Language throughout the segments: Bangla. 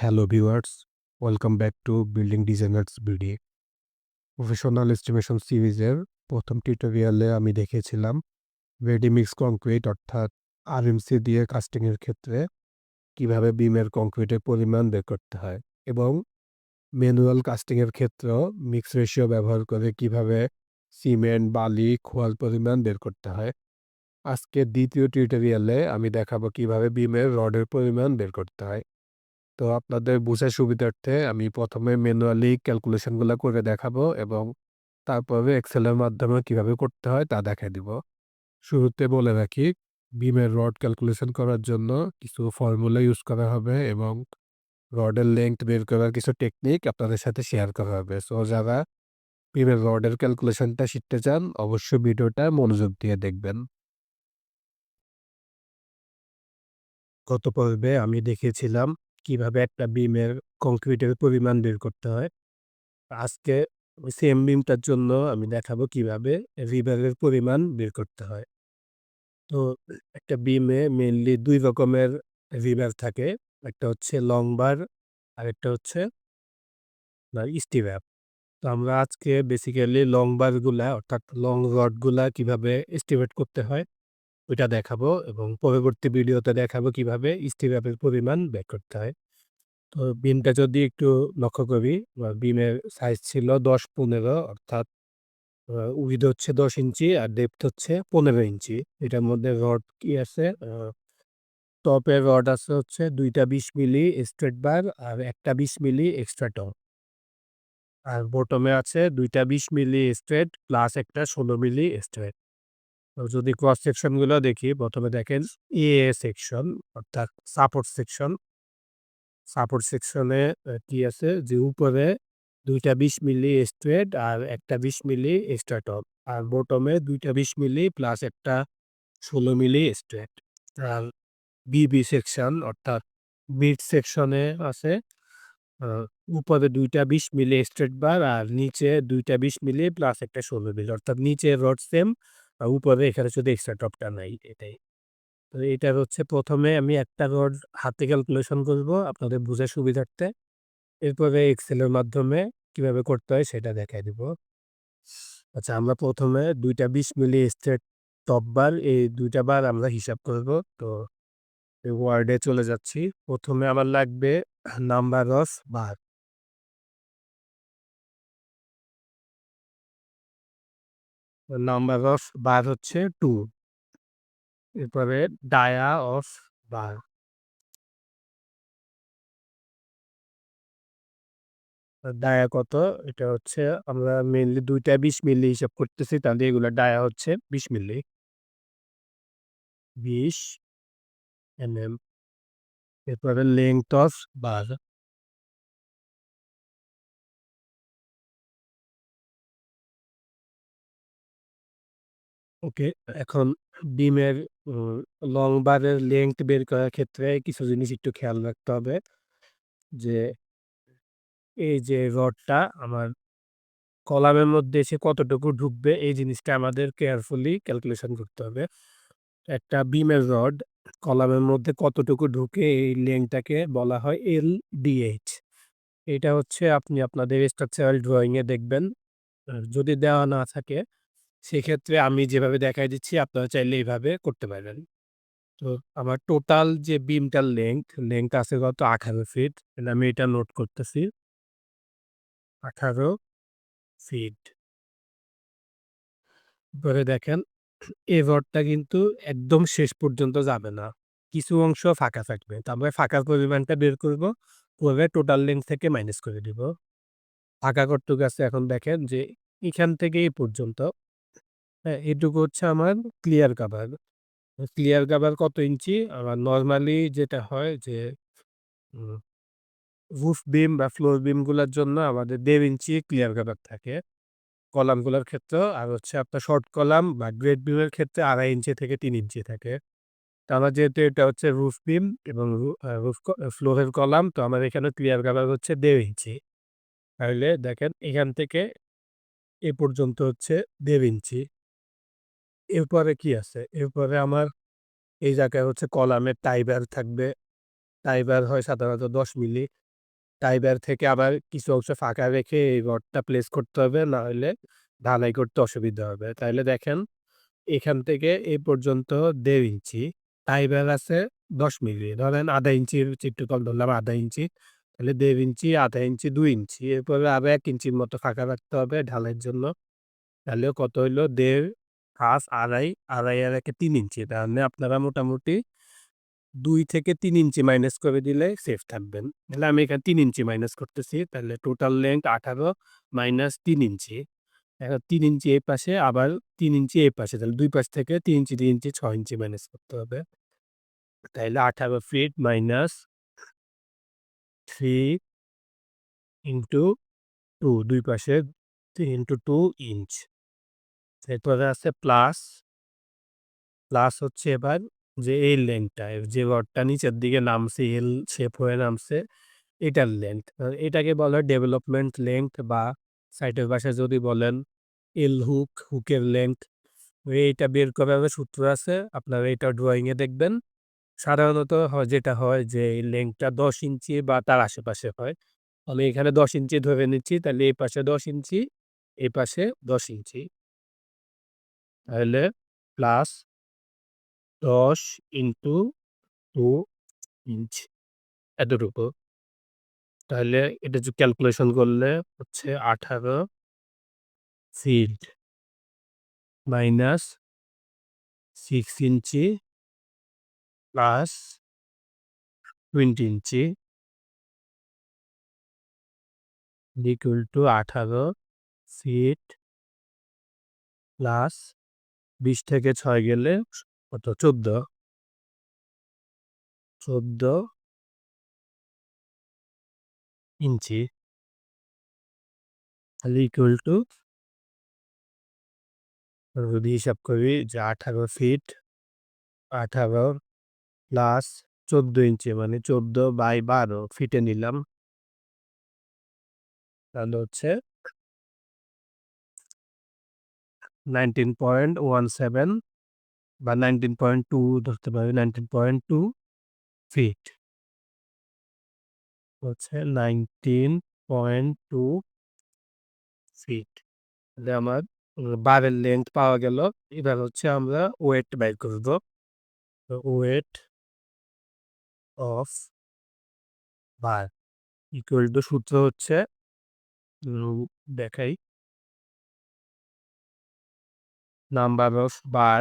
Hello viewers welcome back to building designers BD professional estimation সিরিজের প্রথম টিউটোরিয়ালে আমি দেখিয়েছিলাম রেডি মিক্স কংক্রিট অর্থাৎ আরএমসি দিয়ে কাস্টিংয়ের ক্ষেত্রে কীভাবে বিমের কংক্রিটের পরিমাণ বের করতে হয় এবং ম্যানুয়াল কাস্টিংয়ের ক্ষেত্রেও মিক্স রেশিও ব্যবহার করে কীভাবে সিমেন্ট বালি, খোয়াল পরিমাণ বের করতে হয়। আজকে দ্বিতীয় টিউটোরিয়ালে আমি দেখাবো কীভাবে বিমের রডের পরিমাণ বের করতে হয়। তো আপনাদের বোঝার সুবিধার্থে আমি প্রথমে ম্যানুয়ালি ক্যালকুলেশনগুলো করে দেখাবো এবং তারপরে এক্সেলের মাধ্যমে কীভাবে করতে হয় তা দেখাই দিব। শুরুতে বলে রাখি বিমের রড ক্যালকুলেশন করার জন্য কিছু ফর্মুলা ইউজ করা হবে এবং রডের লেংথ বের করার কিছু টেকনিক আপনাদের সাথে শেয়ার করা হবে। সো, যারা বিমের রডের ক্যালকুলেশনটা শিখতে চান, অবশ্যই ভিডিওটা মনোযোগ দিয়ে দেখবেন। গত পর্বে আমি দেখিয়েছিলাম কীভাবে একটা বিমের কংক্রিটের পরিমাণ বের করতে হয়? আজকে সেম বিমটার জন্য আমি দেখাবো কীভাবে রিবারের পরিমাণ বের করতে হয়। তো একটা বিমে মেনলি দুই রকমের রিবার থাকে, একটা হচ্ছে লং বার আর একটা হচ্ছে স্টিভার তো আমরা আজকে বেসিক্যালি লং বারগুলা অর্থাৎ লং রডগুলা কীভাবে এস্টিমেট করতে হয়? ওইটা দেখাবো এবং পরবর্তী ভিডিওতে দেখাবো কীভাবে স্টিরাপের পরিমাণ বের করতে হয়। তো বিমটা যদি একটু লক্ষ্য করি বিমের সাইজ ছিল দশ পনেরো, অর্থাৎ উইড হচ্ছে দশ ইঞ্চি আর ডেপথ হচ্ছে পনেরো ইঞ্চি। এটার মধ্যে রড কি আছে? টপের রড আছে হচ্ছে দুইটা বিশ মিলি স্ট্রেট বার আর একটা বিশ মিলি এক্সট্রা টপ আর বটমে আছে দুইটা বিশ মিলি স্ট্রেট প্লাস একটা ষোলো মিলি স্ট্রেট যদি ক্রস সেকশনগুলো দেখি, প্রথমে দেখেন এ সেকশন অর্থাৎ সাপোর্ট সেকশন সাপোর্ট সেকশনে কি আছে? যে উপরে দুইটা বিশ মিলি স্ট্রেট আর একটা বিশ মিলি এক্সট্রা টপ আর বটমে দুইটা বিশ মিলি প্লাস একটা ষোলো মিলি স্ট্রেট আর বিবি সেকশন অর্থাৎ মিড সেকশনে আছে উপরে দুইটা বিশ মিলি স্ট্রেট বার আর নিচে দুইটা বিশ মিলি প্লাস একটা ষোলো মিলি। অর্থাৎ নিচে রড সেম উপরে এখানে শুধু এক্সট্রা টপটা নাই এটাই। তো এটার হচ্ছে প্রথমে আমি একটা রড হাতে ক্যালকুলেশন করব আপনাদের বোঝার সুবিধার্থে। এরপরে এক্সেলের মাধ্যমে কীভাবে করতে হয় সেটা দেখাই দিব। আচ্ছা আমরা প্রথমে দুইটা বিশ মিলি স্ট্রেট টপ বার এই দুইটা বার আমরা হিসাব করব। তো ওয়ার্ডে চলে যাচ্ছি। প্রথমে আমার লাগবে number of bar number of bar হচ্ছে টু এরপরে ডায়া অফ বার ডায়া কত? এটা হচ্ছে আমরা মেনলি দুইটা বিশ মিলি হিসাব করতেছি, তাহলে এগুলো ডায়া হচ্ছে বিশ মিলি বিশ এম এম এরপরে লেংথ অফ বার ওকে, এখন ডিমের লং বারের লেংথ বের করার ক্ষেত্রে কিছু জিনিস একটু খেয়াল রাখতে হবে। যে এই যে রডটা আমার কলামের মধ্যে এসে কতটুকু ঢুকবে, এই জিনিসটা আমাদের কেয়ারফুলি ক্যালকুলেশন করতে হবে। একটা বিমের রড কলামের মধ্যে কতটুকু ঢুকে এই লেংটাকে বলা হয় এল ডিএইচ এটা হচ্ছে আপনি আপনাদের স্ট্রাকচারাল ড্রয়িংয়ে দেখবেন। যদি দেওয়া না থাকে সেক্ষেত্রে আমি যেভাবে দেখাই দিচ্ছি, আপনারা চাইলে এইভাবে করতে পারেন। তো আমার টোটাল যে বিমটার লেংথ লেংথ আছে কত? আঠারো ফিট আমি এটা নোট করতেছি। আঠারো ফিট পরে দেখেন, এ রডটা কিন্তু একদম শেষ পর্যন্ত যাবে না। কিছু অংশ ফাঁকা থাকবে। তারপরে ফাঁকার পরিমাণটা বের করব। করে টোটাল লেন্থ থেকে মাইনাস করে দিব। ফাঁকা কতটুকু আছে এখন দেখেন যে এখান থেকে এই পর্যন্ত হ্যাঁ এটুকু হচ্ছে আমার ক্লিয়ার কাভার ক্লিয়ার কাভার কত ইঞ্চি? আমার নর্মালি যেটা হয় যে রুফ বিম বা ফ্লোর বিমগুলোর জন্য আমাদের দেড় ইঞ্চি ক্লিয়ার কাভার থাকে। কলামগুলোর ক্ষেত্রেও আর হচ্ছে আপনার শর্ট কলাম বা গ্রেড বিমের ক্ষেত্রে আড়াই ইঞ্চি থেকে তিন ইঞ্চি থাকে। তো আমার যেহেতু এটা হচ্ছে রুফ বিম এবং রুফ ফ্লোরের কলাম, তো আমার এখানে ক্লিয়ার কাভার হচ্ছে দেড় ইঞ্চি। তাহলে দেখেন এখান থেকে এ পর্যন্ত হচ্ছে দেড় ইঞ্চি। এরপরে কি আছে? এরপরে আমার এই জায়গায় হচ্ছে কলামের টাইবার থাকবে। টাইবার হয় সাধারণত ১০ মিলি। টাইবার থেকে আবার কিছু অংশ ফাঁকা রেখে এই বটটা প্লেস করতে হবে। না হলে ঢালাই করতে অসুবিধা হবে। তাইলে দেখেন এখান থেকে এ পর্যন্ত দেড় ইঞ্চি। টাইবার আছে ১০ মিলি। ধরেন আধা ইঞ্চির চিত্রকল ধরলাম আধা ইঞ্চি। তাহলে দেড় ইঞ্চি, আধা ইঞ্চি, দুই ইঞ্চি। এরপরে আবার এক ইঞ্চির মতো ফাঁকা রাখতে হবে ঢালাইয়ের জন্য। তাহলে কত হইল? দেড় হাঁস আড়াই আড়াই আর তিন ইঞ্চি। তাহলে মানে আপনারা মোটামুটি দুই থেকে তিন ইঞ্চি মাইনাস করে দিলে সেফ থাকবেন। তাহলে আমি এখানে তিন ইঞ্চি মাইনাস করতেছি। তাহলে টোটাল লেন্থ আঠারো মাইনাস তিন ইঞ্চি। এখন তিন ইঞ্চি এই পাশে, আবার তিন ইঞ্চি এই পাশে। তাহলে দুই পাশ থেকে তিন ইঞ্চি তিন ইঞ্চি, ছয় ইঞ্চি মাইনাস করতে হবে। তাহলে আঠারো feet minus three into two দুই পাশে থ্রি ইন্টু টু ইঞ্চ এরপরে আছে প্লাস প্লাস হচ্ছে এবার যে এই লেন্থটা যে রডটা নিচের দিকে নামছে এল শেপ হয়ে নামছে, এটার লেন্থ এটাকে বলা ডেভেলপমেন্ট লেন্থ বা সাইটের ভাষায় যদি বলেন এল হুক হুকের লেন্থ এইটা বের করার সূত্র আছে, আপনারা এটা ড্রয়িংয়ে দেখবেন। সাধারণত যেটা হয় যে এই লেন্থটা দশ ইঞ্চি বা তার আশেপাশে হয়। আমি এখানে দশ ইঞ্চি ধরে নিচ্ছি, তাহলে এই পাশে দশ ইঞ্চি, এই পাশে দশ ইঞ্চি। তাহলে প্লাস দশ ইন্টু টু ইঞ্চ এতটুকু। তাহলে এটা যে ক্যালকুলেশন করলে হচ্ছে আঠারো feet minus six inch plus twenty inch equal to আঠারো ফিট প্লাস বিশ থেকে ছয় গেলে কত? চোদ্দ। চোদ্দ ইঞ্চি। তাহলে ইকুয়াল টু যদি হিসাব করি যে আঠারো ফিট আঠারো প্লাস চোদ্দ ইঞ্চি মানে চোদ্দ বাই বারো ফিটে নিলাম। তাহলে হচ্ছে নাইনটিন পয়েন্ট ওয়ান সেভেন বা নাইনটিন পয়েন্ট টু ধরতে পারি নাইনটিন পয়েন্ট টু ফিট হচ্ছে নাইনটিন পয়েন্ট টু ফিট তাহলে আমার বারের লেন্থ পাওয়া গেল। এবার হচ্ছে আমরা ওয়েট বের করব। Weight of bar equal to সূত্র হচ্ছে দেখাই। Number of bar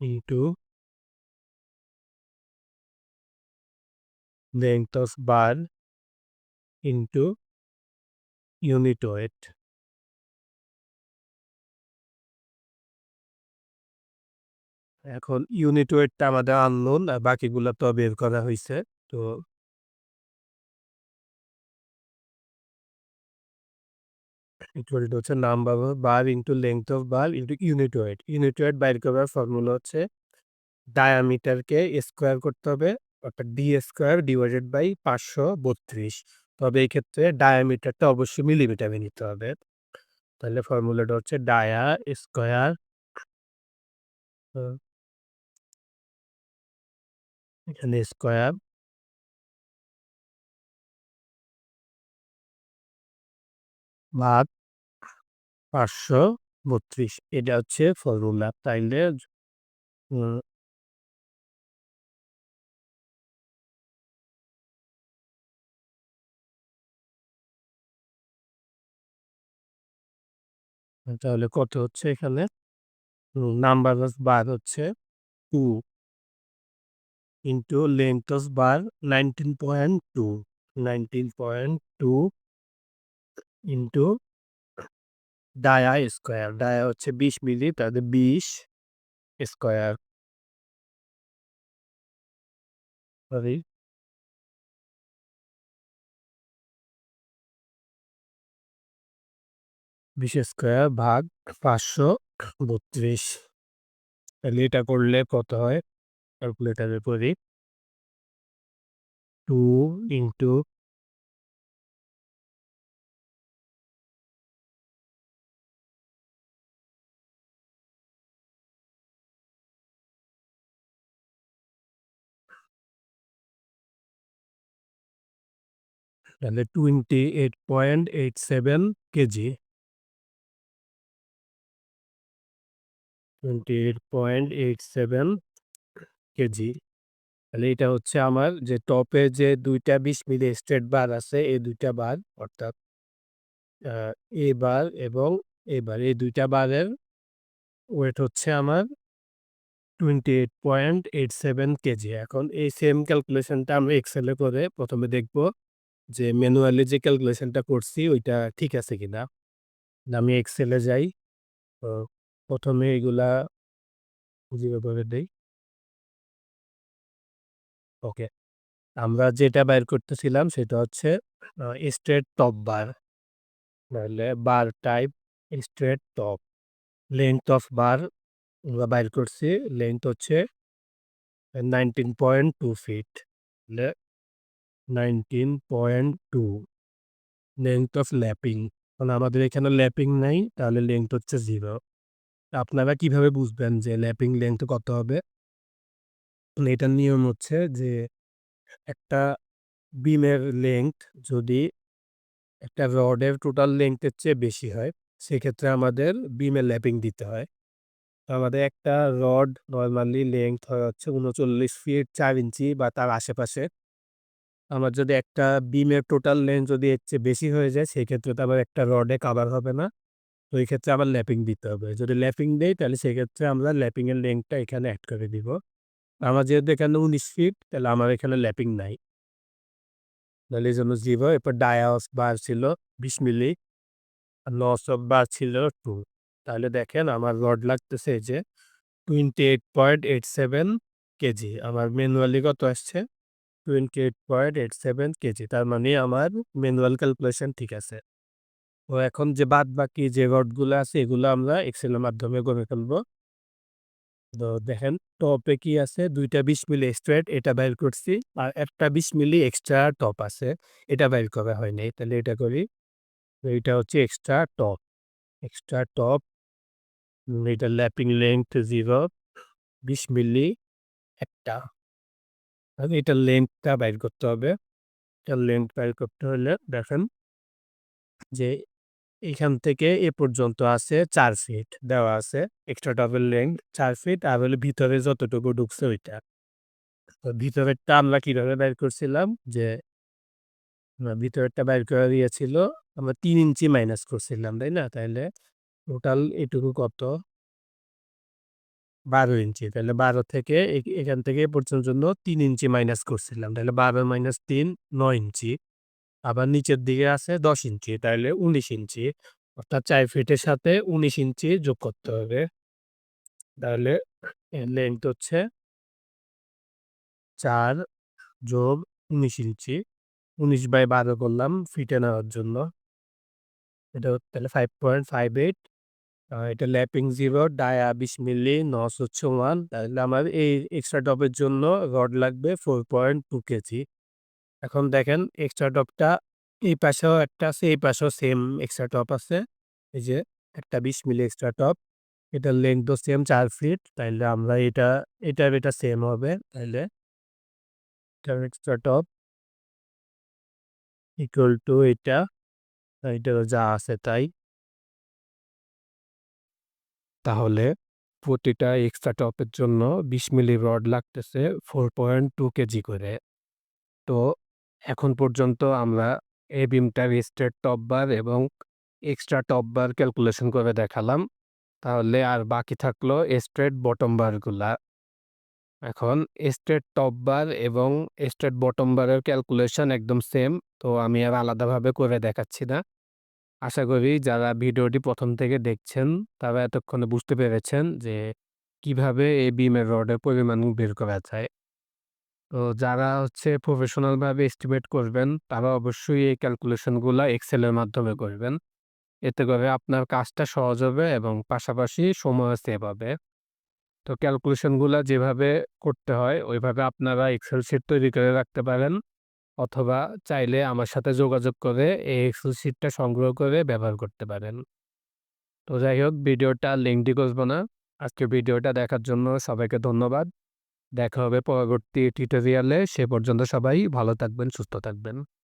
into length of bar into unit weight এখন ইউনিট ওয়েটটা আমাদের আনলোন বাকিগুলো তো বের করা হয়েছে তো ইকুয়াল টু হচ্ছে number of bar into length of bar into unit weight unit weight বাইর করার ফর্মুলা হচ্ছে ডায়ামিটারকে স্কোয়ার করতে হবে, অর্থাৎ ডি স্কোয়ার ডিভাইডেড বাই পাঁচশো বত্রিশ। তবে এই ক্ষেত্রে ডায়ামিটারটা অবশ্যই মিলিমিটারে নিতে হবে। তাহলে ফর্মুলাটা হচ্ছে ডায়া স্কোয়ার এখানে স্কোয়ার ভাগ পাঁচশো বত্রিশ। এটা হচ্ছে ফর্মুলা তাইলে তাহলে কত হচ্ছে এখানে? নাম্বার বার হচ্ছে two. Into length of bar nineteen point two. Nineteen point two into dia square dia হচ্ছে বিশ মিলি তাহলে বিশ স্কোয়ার। বিশ স্কোয়ার ভাগ পাঁচশো বত্রিশ। তাহলে এটা করলে কত হয়? ক্যালকুলেটারে করি টু ইন্টু তাহলে twenty eight point eight seven KG twenty eight point eight seven KG তাহলে এটা হচ্ছে আমার যে টপে যে দুইটা বিশ মিলি স্ট্রেট বার আছে, এই দুইটা বার অর্থাৎ এ বার এবং এ বার এই দুইটা বারের ওয়েট হচ্ছে আমার twenty eight point eight seven KG এখন এই সেম ক্যালকুলেশনটা আমরা এক্সেলে করে প্রথমে দেখব। যে ম্যানুয়ালি যে ক্যালকুলেশনটা করছি, ওইটা ঠিক আছে কিনা? আমি এক্সেলে যাই। প্রথমে এগুলা করে দেই। ওকে। আমরা যেটা বাইর করতেছিলাম সেটা হচ্ছে স্ট্রেট টপ বার। নাহলে bar type straight top. Length of bar আমরা বাইর করছি, লেন্থ হচ্ছে nineteen point two feet. Nineteen point two length of lapping কারণ আমাদের এখানে ল্যাপিং নাই, তাহলে লেন্থ হচ্ছে জিরো আপনারা কীভাবে বুঝবেন যে ল্যাপিং লেন্থ কত হবে? মানে এটার নিয়ম হচ্ছে যে একটা বিমের লেন্থ যদি একটা রডের টোটাল লেন্থের চেয়ে বেশি হয়, সেক্ষেত্রে আমাদের বিমের ল্যাপিং দিতে হয়। আমাদের একটা রড নর্মালি লেন্থ হয় হচ্ছে উনচল্লিশ ফিট চার ইঞ্চি বা তার আশেপাশে। আমার যদি একটা বিমের টোটাল লেন্থ যদি এর চেয়ে বেশি হয়ে যায়, সেক্ষেত্রে তো আবার একটা রডে কাভার হবে না। তো এই ক্ষেত্রে আবার ল্যাপিং দিতে হবে। যদি ল্যাপিং দেই, তাহলে সেক্ষেত্রে আমরা ল্যাপিংয়ের লেন্থটা এখানে অ্যাড করে দিব। আমার যেহেতু এখানে উনিশ ফিট তাহলে আমার এখানে ল্যাপিং নাই। তাহলে এই জন্য জিরো এরপর ডায়াস বার ছিল বিশ মিলি আর লস অফ বার ছিল টু তাহলে দেখেন আমার রড লাগতেছে যে twenty eight point eight seven KG. আমার ম্যানুয়ালি কত আসছে? Twenty eight point eight seven KG, তার মানে আমার ম্যানুয়াল ক্যালকুলেশন ঠিক আছে। তো এখন যে বাদ বাকি যে রডগুলো আছে, এগুলো আমরা এক্সেলের মাধ্যমে করে ফেলব তো দেখেন টপে কি আছে? দুইটা বিশ মিলি স্ট্রেট এটা বাইর করছি, আর একটা বিশ মিলি এক্সট্রা টপ আছে, এটা বাইর করা হয়নি তাহলে এটা করি এটা হচ্ছে এক্সট্রা টপ এক্সট্রা টপ এটা ল্যাপিং লেন্থ জিরো বিশ মিলি একটা। এটার লেন্থটা বাইর করতে হবে। এটার লেন্থ বাইর করতে হলে দেখেন যে এখান থেকে এ পর্যন্ত আছে চার ফিট দেওয়া আছে। এক্সট্রা টপের লেন্থ চার ফিট আর হলে ভিতরে যতটুকু ঢুকছে ওইটা। তো ভিতরেরটা আমরা কীভাবে বাইর করছিলাম? যে ভিতরেরটা বের করে দিয়েছিল, আমরা তিন ইঞ্চি মাইনাস করছিলাম, তাই না? তাহলে টোটাল এটুকু কত? বারো ইঞ্চি। তাহলে বারো থেকে এখান থেকে পর্যন্ত জন্য তিন ইঞ্চি মাইনাস করছিলাম। তাহলে বারো মাইনাস তিন, নয় ইঞ্চি। আবার নিচের দিকে আছে দশ ইঞ্চি, তাহলে উনিশ ইঞ্চি। অর্থাৎ চার ফিটের সাথে উনিশ ইঞ্চি যোগ করতে হবে। তাহলে লেন্থ হচ্ছে চার যোগ উনিশ ইঞ্চি। উনিশ বাই বারো করলাম ফিটে নেওয়ার জন্য। এটা তাহলে ফাইভ পয়েন্ট ফাইভ এইট এটা ল্যাপিং জিরো ডায়া বিশ মিলি নস হচ্ছে ওয়ান তাহলে আমার এই এক্সট্রা টপের জন্য রড লাগবে ফোর পয়েন্ট টু কেজি। এখন দেখেন এক্সট্রা টপটা এই পাশেও একটা আছে, এই পাশেও সেম এক্সট্রা টপ আছে। এই যে একটা বিশ মিলি এক্সট্রা টপ এটার লেন্থও সেম চার ফিট তাইলে আমরা এটা এটার এটা সেম হবে। তাইলে এটার এক্সট্রা টপ ইকুয়াল টু এটা এটা যা আছে তাই। তাহলে প্রতিটা এক্সট্রা টপের জন্য বিশ মিলি রড লাগতেছে ফোর পয়েন্ট টু কেজি করে। তো এখন পর্যন্ত আমরা এই বিমটার স্ট্রেট টপ বার এবং এক্সট্রা টপ বার ক্যালকুলেশন করে দেখালাম। তাহলে আর বাকি থাকল স্ট্রেট বটম বারগুলা এখন স্ট্রেট টপ বার এবং স্ট্রেট বটম বারের ক্যালকুলেশন একদম সেম তো আমি আর আলাদাভাবে করে দেখাচ্ছি না। আশা করি যারা ভিডিওটি প্রথম থেকে দেখছেন, তারা এতক্ষণে বুঝতে পেরেছেন যে কীভাবে এই বিমের রডের পরিমাণ বের করা যায়। তো যারা হচ্ছে প্রফেশনালভাবে এস্টিমেট করবেন, তারা অবশ্যই এই ক্যালকুলেশনগুলো এক্সেলের মাধ্যমে করবেন। এতে করে আপনার কাজটা সহজ হবে এবং পাশাপাশি সময় সেভ হবে। তো ক্যালকুলেশনগুলো যেভাবে করতে হয়, ওইভাবে আপনারা এক্সেল শিট তৈরি করে রাখতে পারেন। অথবা চাইলে আমার সাথে যোগাযোগ করে এই এক্সেল শিটটা সংগ্রহ করে ব্যবহার করতে পারেন। তো যাই হোক, ভিডিওটা লিঙ্কটি করব না। আজকে ভিডিওটা দেখার জন্য সবাইকে ধন্যবাদ। দেখা হবে পরবর্তী টিউটোরিয়ালে সে পর্যন্ত সবাই ভালো থাকবেন, সুস্থ থাকবেন।